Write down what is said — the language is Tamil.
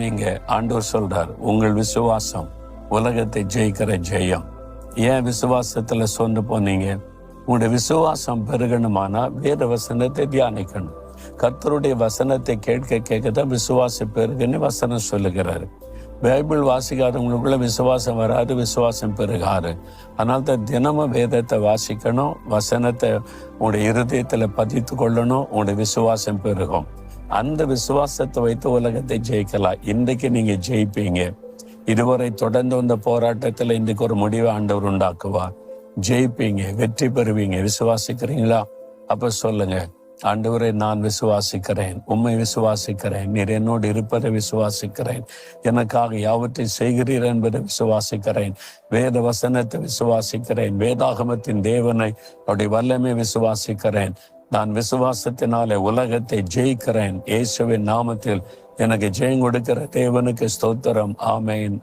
நீங்க ஆண்டோர் சொல்றார் உங்கள் விசுவாசம் உலகத்தை ஜெயிக்கிற ஜெயம். ஏன் விசுவாசத்துல சொந்து போனீங்க? உங்களுடைய விசுவாசம் பெருகணுமானா வேத வசனத்தை தியானிக்கணும். கர்த்தருடைய வசனத்தை கேட்க கேட்க தான் விசுவாசம் பெருகுன்னு வசனம் சொல்லுகிறாரு. பைபிள் வாசிக்காதவங்களுக்குள்ள விசுவாசம் வராது விசுவாசம் பெருகாது. அதனால தான் தினமும் வேதத்தை வாசிக்கணும் வசனத்தை உங்களுடைய இருதயத்தில் பதித்து கொள்ளணும் உங்களுடைய விசுவாசம் பெருகும். அந்த விசுவாசத்தை வைத்து உலகத்தை ஜெயிக்கலாம். இன்றைக்கு நீங்க ஜெயிப்பீங்க. இதுவரை தொடர்ந்து வந்த போராட்டத்துல இன்றைக்கு ஒரு முடிவை ஆண்டவர் உண்டாக்குவார். ஜெயிப்பீங்க வெற்றி பெறுவீங்க. விசுவாசிக்கிறீங்களா? அப்ப சொல்லுங்க. ஆண்டவரை நான் விசுவாசிக்கிறேன். உண்மை விசுவாசிக்கிறேன். நீர் என்னோடு இருப்பதை விசுவாசிக்கிறேன். எனக்காக யாவற்றை செய்கிறீர் என்பதை விசுவாசிக்கிறேன். வேத வசனத்தை விசுவாசிக்கிறேன். வேதாகமத்தின் தேவனை அவருடைய வல்லமை விசுவாசிக்கிறேன். நான் விசுவாசத்தினாலே உலகத்தை ஜெயிக்கிறேன். இயேசுவின் நாமத்தில் எனக்கு ஜெயம் கொடுக்கிற தேவனுக்கு ஸ்தோத்திரம். ஆமேன்.